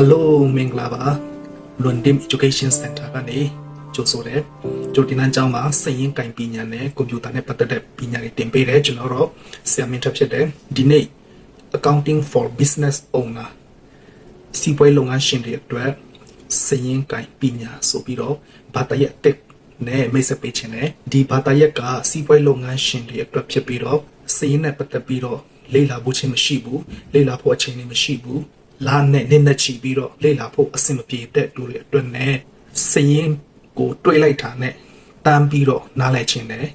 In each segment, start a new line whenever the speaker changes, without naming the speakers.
Hello မင်္ဂလာပါလွန်ဒင် Education Center ကနေကြိုဆိုတယ်ကြိုတင်နန်းကျောင်းမှာစည်ရင်းကင်ပညာနဲ့ကွန်ပျူတာနဲ့ပတ်သက်တဲ့ပညာတွေတင်ပေးတယ်ကျွန်တော်တို့ဆရာမင်းထပ်ဖြစ်တယ်ဒီနေ့ Accounting for Business Owner စီးပွားရေးလုပ်ငန်းရှင်တွေအတွက်စည်ရင်းကင်ပညာဆိုပြီးတော့ဘာတရက်တက်နဲ့မိတ်ဆက်ပေးခြင်းနဲ့ဒီဘာတရက်ကစီးပွားရေးလုပ်ငန်းရှင်တွေအတွက်ဖြစ်ပြီးတော့စည်ရင်းနဲ့ပတ်သက်ပြီးတော့လေ့လာဖို့ခြင်းမရှိဘူးလေ့လာဖို့အချိန်တွေမရှိဘူး လာနဲ့နင်းနဲ့ချီပြီးတော့လေ့လာဖို့အဆင်မပြေတဲ့လူတွေအတွက်နဲ့စရင်ကိုတွေးလိုက်တာနဲ့တန်းပြီးတော့နားလည်ခြင်းနဲ့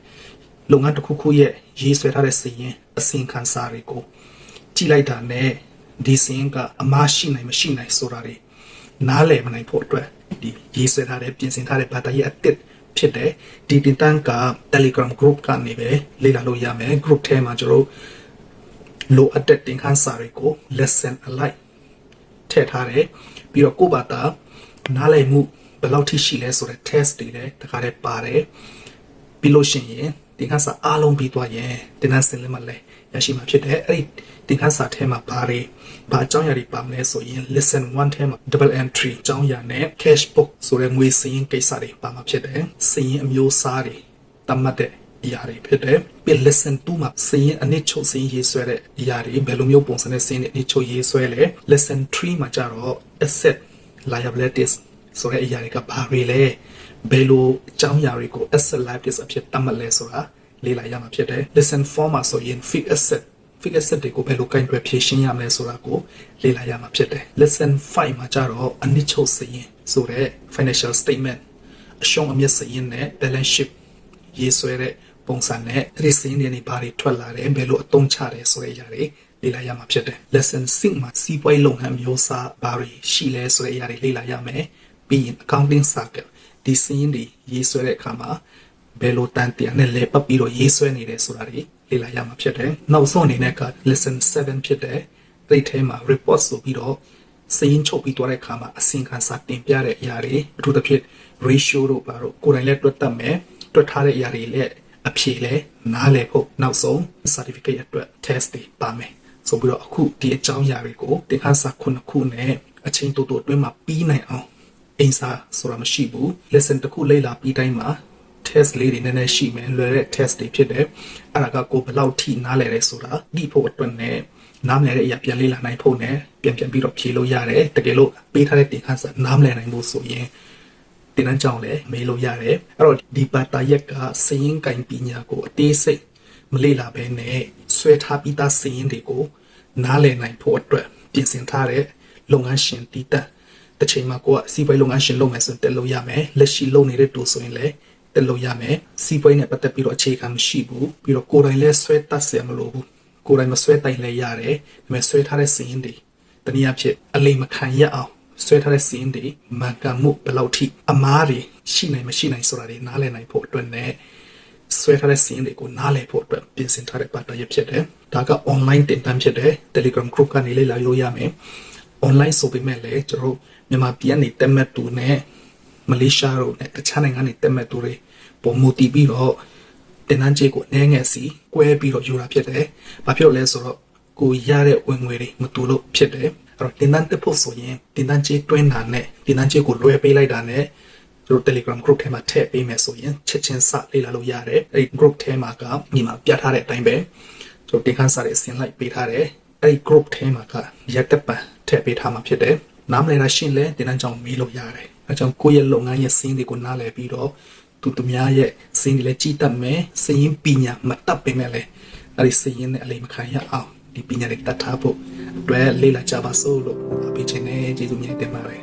လုပ်ငန်းတစ်ခုခုရဲ့ရေးဆွဲထားတဲ့စရင်အစီရင်ခံစာတွေကိုကြည့်လိုက်တာနဲ့ဒီစရင်ကအမရှိနိုင်မရှိနိုင်ဆိုတာတွေနားလည်မနိုင်ဖို့အတွက်ဒီရေးဆွဲထားတဲ့ပြင်ဆင်ထားတဲ့ဘာသာရေးအတစ်ဖြစ်တဲ့ဒီတင်တန်းက Telegram group ကနေပဲလေ့လာလို့ရမယ် group ထဲမှာကျွန်တော်တို့လိုအပ်တဲ့တင်ခန်းစာတွေကို lesson alike ထည့်ထားတယ်ပြီးတော့ကိုယ့်ဘာသာနားလည်မှုဘယ်လောက်ထိရှိလဲဆိုတဲ့ test တွေလည်းတခါတည်းပါတယ်ပြီးလို့ရှိရင်တင်ခန်းစာအားလုံးပြီးသွားရင်တင်ခန်းစင်လည်းမလဲရရှိမှာဖြစ်တယ်အဲ့ဒီတင်ခန်းစာထဲမှာပါတယ်ဘာအကြောင်းအရာတွေပါမလဲဆိုရင် lesson 1ထဲမှာ double entry အကြောင်းအရာနဲ့ cash book ဆိုတဲ့ငွေစည်းကိစ္စတွေပါမှာဖြစ်တယ်စည်းအမျိုးအစားတွေတတ်မှတ်တဲ့ အရာတွေဖြစ်တယ်ပြီး lesson 2မှာစည်ရင်အနစ်ချုပ်စည်ရေးဆွဲတဲ့အရာတွေဘယ်လိုမျိုးပုံစံနဲ့စည်ရင်အနစ်ချုပ်ရေးဆွဲလဲ lesson 3မှာကျတော့ asset liabilities ဆိုတဲ့အရာတွေကဘာတွေလဲဘယ်လိုအကြောင်းအရာတွေကို asset liabilities အဖြစ်သတ်မှတ်လဲဆိုတာလေ့လာရမှာဖြစ်တယ် lesson 4မှာဆိုရင် fixed asset fixed asset တွေကိုဘယ်လိုကင်တွယ်ဖြည့်ရှင်းရမလဲဆိုတာကိုလေ့လာရမှာဖြစ်တယ် lesson 5မှာကျတော့အနစ်ချုပ်စည်ရင်ဆိုတဲ့ financial statement အရှုံးအမြတ်စည်ရင်နဲ့ balance sheet ရေးဆွဲတဲ့ ပုံစံနဲ့အဲ့ဒီစင်းတွေနေဘာတွေထွက်လာတယ်ဘယ်လိုအသုံးချတယ်ဆိုတဲ့အရာတွေလေ့လာရမှာဖြစ်တယ် lesson 6မှာစီးပွားရေးလုပ်ငန်းမျိုးစားဘာတွေရှိလဲဆိုတဲ့အရာတွေလေ့လာရမယ်ပြီးရင် accounting circle ဒီစင်းတွေရေးဆွဲတဲ့အခါမှာဘယ်လိုတန်တရားနဲ့လဲပတ်ပြီးတော့ရေးဆွဲနေတယ်ဆိုတာတွေလေ့လာရမှာဖြစ်တယ်နောက်ဆုံးအနေနဲ့က lesson 7ဖြစ်တဲ့အဲ့ဒီထဲမှာ report ဆိုပြီးတော့စရင်ချုပ်ပြီးသွားတဲ့အခါမှာအစီရင်ခံစာတင်ပြတဲ့အရာတွေအထူးသဖြင့် ratio တို့ဘာတို့ကိုယ်တိုင်လည်းတွက်တတ်မယ်တွက်ထားတဲ့အရာတွေလည်း အဖြေလည်းနားလည်ဖို့နောက်ဆုံး certificate အတွက် test တွေပါမယ်ဆိုပြီးတော့အခုဒီအကြောင်းအရာတွေကိုတင်ခန်းစာခုနှစ်ခုနဲ့အချိန်တိုတိုအတွင်းမှာပြီးနိုင်အောင်အင်စာဆိုတာမရှိဘူး lesson တစ်ခုလေ့လာပြီးတိုင်းမှာ test လေးတွေနည်းနည်းရှိမယ်လွယ်တဲ့ test တွေဖြစ်တယ်အဲ့ဒါကကိုဘယ်လောက်ထိနားလည်လဲဆိုတာဒီဖို့အတွက်နဲ့နားမလည်တဲ့အရာပြန်လေ့လာနိုင်ဖို့နဲ့ပြန်ပြန်ပြီးတော့ဖြေလို့ရတယ်တကယ်လို့ပေးထားတဲ့တင်ခန်းစာနားမလည်နိုင်ဖို့ဆိုရင် တင်တန်းကြောင်းလည်းမေးလို့ရတယ်အဲ့တော့ဒီပါတာရက်ကစရင်ကင်ပညာကိုအသေးစိတ်မလေ့လာဘဲနဲ့ဆွဲထားပြီးသားစရင်တွေကိုနားလည်နိုင်ဖို့အတွက်ပြင်ဆင်ထားတဲ့လုပ်ငန်းရှင်တည်တတ်တစ်ချိန်မှာကိုကစီးပွားရေးလုပ်ငန်းရှင်လုပ်မယ်ဆိုရင်တက်လို့ရမယ်လက်ရှိလုပ်နေတဲ့တူဆိုရင်လည်းတက်လို့ရမယ်စီးပွားရေးနဲ့ပတ်သက်ပြီးတော့အခြေခံမရှိဘူးပြီးတော့ကိုယ်တိုင်လည်းဆွဲတတ်เสียမလို့ဘူးကိုယ်တိုင်မဆွဲတိုင်လည်းရတယ်ဒါပေမဲ့ဆွဲထားတဲ့စရင်တွေတနည်းအားဖြင့်အလိမ်မခံရအောင် ဆွဲထားတဲ့စင်းတွေမှန်ကန်မှုဘယ်လောက်ထိအမားတွေရှိနိုင်မရှိနိုင်ဆိုတာတွေနားလည်နိုင်ဖို့အတွက်နဲ့ဆွဲထားတဲ့စင်းတွေကိုနားလည်ဖို့အတွက်ပြင်ဆင်ထားတဲ့ပတ်သက်ရဖြစ်တယ်။ဒါက online တင်တန်းဖြစ်တယ် Telegram group ကနေလေ့လာလို့ရမယ်။ online ဆိုပေမဲ့လည်းကျွန်တော်မြန်မာပြည်ကနေတက်မဲ့သူနဲ့မလေးရှားတို့နဲ့တခြားနိုင်ငံတွေတက်မဲ့သူတွေပုံမူတည်ပြီးတော့တင်တန်းကြေးကိုအနည်းငယ်စီကွဲပြီးတော့ယူတာဖြစ်တယ်။ဘာဖြစ်လို့လဲဆိုတော့ကိုရတဲ့ဝင်ငွေတွေမတူလို့ဖြစ်တယ်။အဲ့ တော့တင်တန်းတက်ဖို့ဆိုရင်တင်တန်းကြေးတွင်းတာနဲ့တင်တန်းကြေးကိုလွှဲပေးလိုက်တာနဲ့တို့ Telegram group ထဲမှာထည့်ပေးမယ်ဆိုရင်ချက်ချင်းစလေ့လာလို့ရတယ်အဲ့ဒီ group ထဲမှာကညီမပြထားတဲ့အတိုင်းပဲတို့တင်ခန်းစာတွေဆင်လိုက်ပေးထားတယ်အဲ့ဒီ group ထဲမှာကရက်တက်ပံထည့်ပေးထားမှာဖြစ်တယ်နားမလည်တာရှင်းလဲတင်တန်းကြောင့်မေးလို့ရတယ်အဲကြောင့်ကိုယ့်ရဲ့လုပ်ငန်းရဲ့စင်းတွေကိုနားလည်ပြီးတော့သူသူများရဲ့စင်းတွေလည်းကြည်တတ်မယ်စင်းရင်ပညာမတတ်ပေမဲ့လည်းအဲ့ဒီစင်းရင်နဲ့အလိမ်မခံရအောင် ဒီပညာတွေတတ်ထားဖို့အတွက်လေ့လာကြပါစို့လို့အပေးချင်တယ်ကျေးဇူးများတင်ပါတယ်